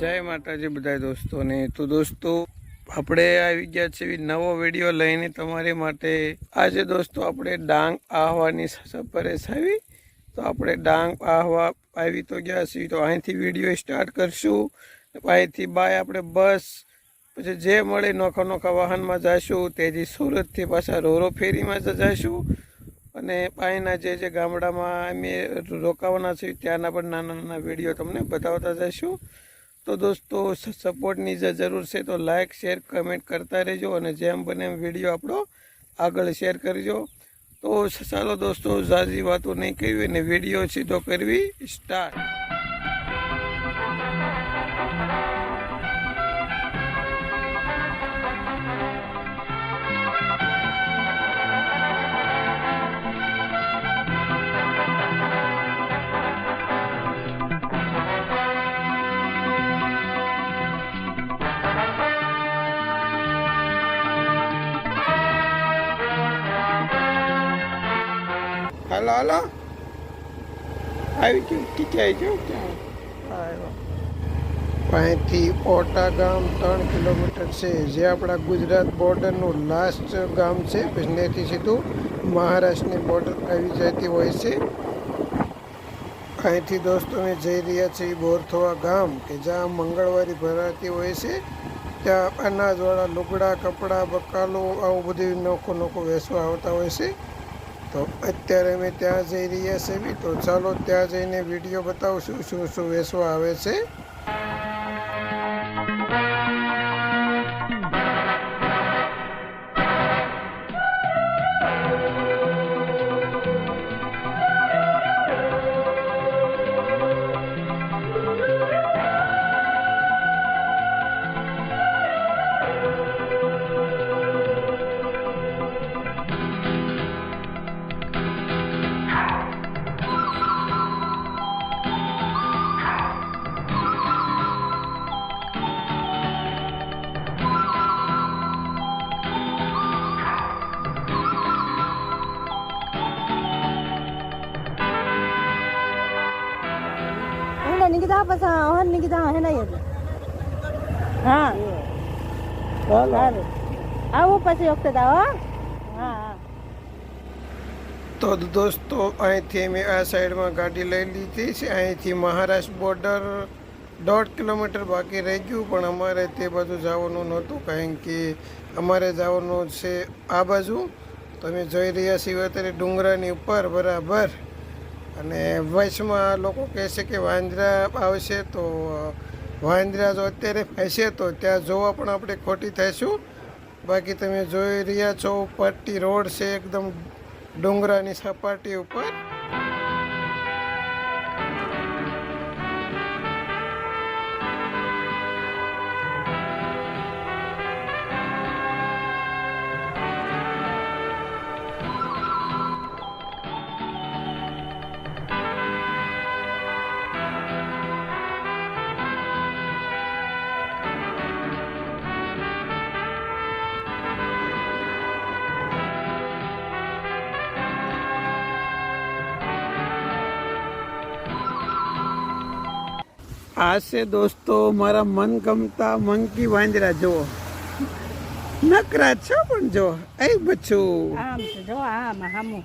જય માતાજી બધા દોસ્તોને. તો દોસ્તો, આપણે આવી ગયા છે નવો વીડિયો લઈને તમારી માટે. આજે દોસ્તો, આપણે ડાંગ આહવાની સફરે આવી. તો આપણે ડાંગ આહવા આવી તો ગયા છીએ. તો અહીંથી વીડિયો સ્ટાર્ટ કરશું. અહીંથી બાય આપણે બસ. પછી જે મળે નોખા નોખા વાહનમાં જઈશું તેથી સુરતથી પાછા રોરો ફેરીમાં જઈશું અને અહીંના જે જે ગામડામાં અમે રોકાવાના છીએ, ત્યાંના પણ નાના નાના વીડિયો તમને બતાવતા જઈશું. તો દોસ્તો સપોર્ટની જે જરૂર છે તો લાઇક શેર કમેન્ટ કરતા રહેજો અને જેમ બને એમ વીડિયો આપણો આગળ શેર કરજો. તો ચાલો દોસ્તો ઝાઝી વાતો નહીં કરવી અને વીડિયો સીધો કરવી સ્ટાર્ટ હાલો હાલો આવી ગયું આવી ગયું આવ્યો અહીંથી ઓટા ગામ ત્રણ કિલોમીટર છે. જે આપણા ગુજરાત બોર્ડરનું લાસ્ટ ગામ છે. પછી સીધું મહારાષ્ટ્રની બોર્ડર આવી જતી હોય છે. અહીંથી દોસ્તો અમે જઈ રહ્યા છે એ બોરથોવા ગામ કે જ્યાં મંગળવારી ભરાતી હોય છે. ત્યાં અનાજવાળા લુગડા કપડાં બકાલો આવું બધું નોખો નોખો વેચવા આવતા હોય છે. તો અત્યારે અમે ત્યાં જઈ રહ્યા છીએ તો ચાલો ત્યાં જઈને વીડિયો બતાવશું શું શું વેચવા આવે છે. हनी की दाह पसा हाँ हनी की है ना ये हाँ बोल बोल आ वो पसे योक्ते दाव हाँ तो दोस्तों आए थे मैं आ साइड में गाड़ी ले ली थी से आए थी महाराष्ट्र बॉर्डर दौड़ किलोमीटर बाकी रह गयू पर अमार बाजु जावात कारण कि अमार जावा से आ बाजू तभी जो रिया सी अतर डूंगरा बराबर અને વંશમાં લોકો કહે છે કે વાંદરા આવશે તો વાંદરા જો અત્યારે હશે તો ત્યાં જોવા પણ આપણે ખોટી થઈશું. બાકી તમે જોઈ રહ્યા છો, પટ્ટી રોડ છે, એકદમ ડુંગરાની સપાટી ઉપર. આ છે દોસ્તો મારા મનગમતા મંકી વાંદરા જુઓ. નકરા છો પણ જો એ બચ્છું આમ જો આમ હામું.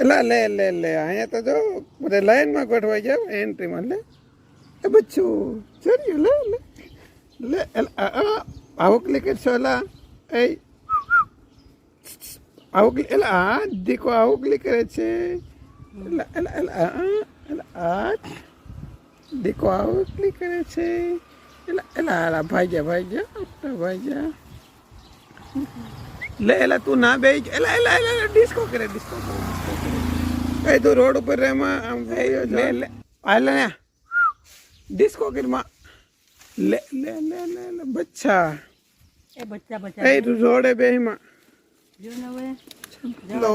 એલા લે લે લે અહીંયા તો જો બધે લાઈનમાં ગોઠવાઈ ગયા એન્ટ્રીમાં લે. એ બચ્છું ચડ્યું લે લે. લે આવો ક્લિક કરશો એલા. એ. આવો એલા આ દીકો આવો ક્લિક કરે છે. એલા એલા એલા આ દીકો આવું ક્લિક કરે છે. એટલે એલા એલા ભાઈ ગયા ભાઈ ગયા ભાઈ ગયા લે એલા તું ના બે એલા એલા એલા ડિસ્કો કરે ડિસ્કો એ તું રોડ ઉપર રહેમાં આમ બેયો લે લે. આલે ને ડિસ્કો કરમાં લે લે લે લે લે બચ્ચા એ બચ્ચા એ તું રોડે બેહીમાં જો ને હેલો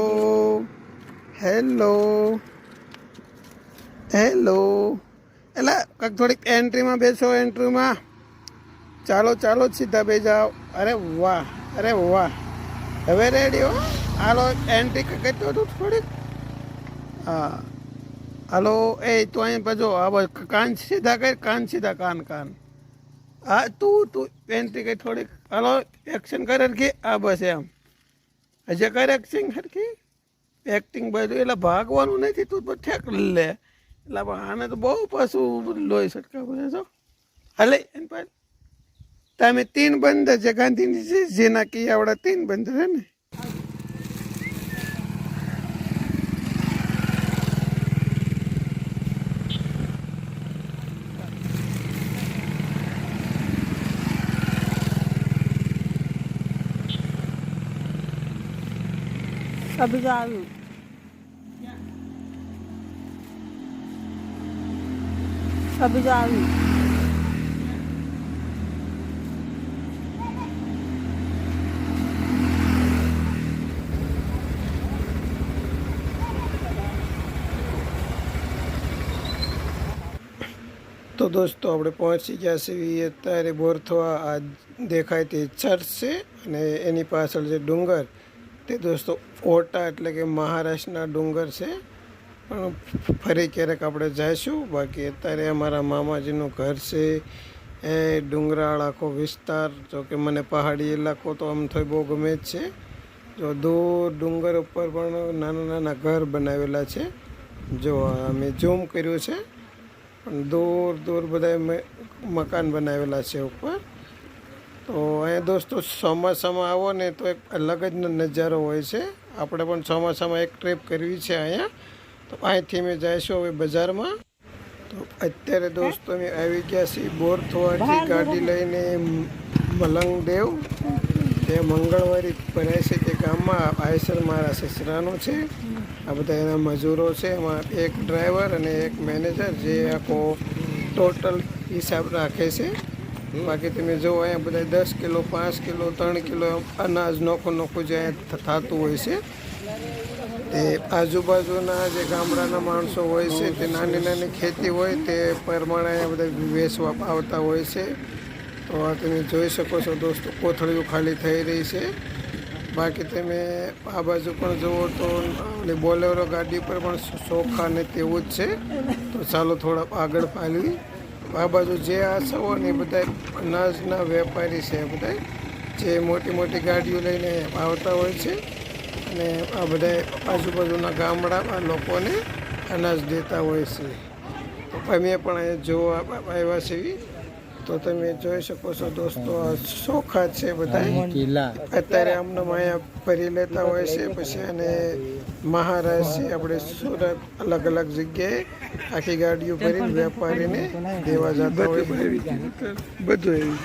હેલો. હેલો. એલા કંઈક થોડીક એન્ટ્રીમાં બેસો, એન્ટ્રીમાં. ચાલો ચાલો સીધા બે જાઓ. અરે વાહ અરે વાહ. હવે રેડી હો. હાલો, એન્ટ્રી કરતો હતું થોડીક? હા. હાલો, એ તો અહીં પાછો આ કાન સીધા કર, કાન સીધા, કાન કાન. હા, તું તું, એન્ટ્રી કઈ થોડીક. હાલો એક્શન કરે કે આ બસ એમ. હજે કરે એક્શન સરખી એક્ટિંગ બધું એટલે ભાગવાનું નથી. તું તો ઠેક લે. એટલે પણ આને તો બહુ પાછું લોહી સટકાવું છે હાલે એન પર તમે તીન બંદર છે, ગાંધીજી જેના કિયાવાળા તીન બંદર છે ને. અભી આવ્યું. અભી તો આવી. તો દોસ્તો, આપણે પહોંચી ગયા છીએ અત્યારે બોરથવા આ દેખાય તે ચર્ચ છે અને એની પાછળ જે ડુંગર, તે દોસ્તો ઓટા એટલે કે મહારાષ્ટ્રના ડુંગર છે. ફરી ક્યારેક આપણે જઈશું. બાકી અત્યારે અમારા મામાજીનું ઘર છે. એ ડુંગરાળ આખો વિસ્તાર. જો કે મને પહાડી ઇલાકો તો આમ થઈ બહુ ગમે જ છે. જો દૂર ડુંગર ઉપર પણ નાના નાના ઘર બનાવેલા છે. જો અમે ઝૂમ કર્યું છે. પણ દૂર દૂર બધા મકાન બનાવેલા છે ઉપર. તો અહીંયા દોસ્તો ચોમાસામાં આવો ને તો એક અલગ જ નજારો હોય છે. આપણે પણ ચોમાસામાં એક ટ્રીપ કરવી છે અહીંયા. તો અહીંથી મેં જઈશું હવે બજારમાં. તો અત્યારે દોસ્તો અમે આવી ગયા છીએ બોરથવાથી ગાડી લઈને મલંગ મલંગદેવ તે મંગળવારી ભરાય છે તે ગામમાં આયસર મારા સસરાનો છે. આ બધા એના મજૂરો છે. એમાં એક ડ્રાઈવર અને એક મેનેજર જે આખો ટોટલ હિસાબ રાખે છે. બાકી તમે જો અહીંયા બધા દસ કિલો પાંચ કિલો ત્રણ કિલો અનાજ નોખું નોખું જે થતું હોય છે. તે આજુબાજુના જે ગામડાના માણસો હોય છે તે નાની નાની ખેતી હોય તે પ્રમાણે બધા વેચવા આવતા હોય છે. તો આ તમે જોઈ શકો છો દોસ્તો, કોથળીઓ ખાલી થઈ રહી છે. બાકી તમે આ બાજુ પણ જુઓ તો બોલેરો ગાડી પર પણ ચોખા ને તેવું જ છે. તો ચાલો થોડા આગળ પાલવી આ બાજુ જે આ સવો ને બધા અનાજના વેપારી છે, બધા જે મોટી મોટી ગાડીઓ લઈને આવતા હોય છે. અને આ બધા આજુબાજુના ગામડામાં લોકોને અનાજ દેતા હોય છે. અમે પણ અહીંયા જોવા આવ્યા છીએ. તો તમે જોઈ શકો છો દોસ્તો આ ચોખા છે બધા અત્યારે આમના અહીંયા ભરી લેતા હોય છે પછી અને મહારાષ્ટ્ર આપણે સુરત અલગ અલગ જગ્યાએ આખી ગાડીઓ ભરીને વેપારીને દેવા જતા હોય બધું ગયું.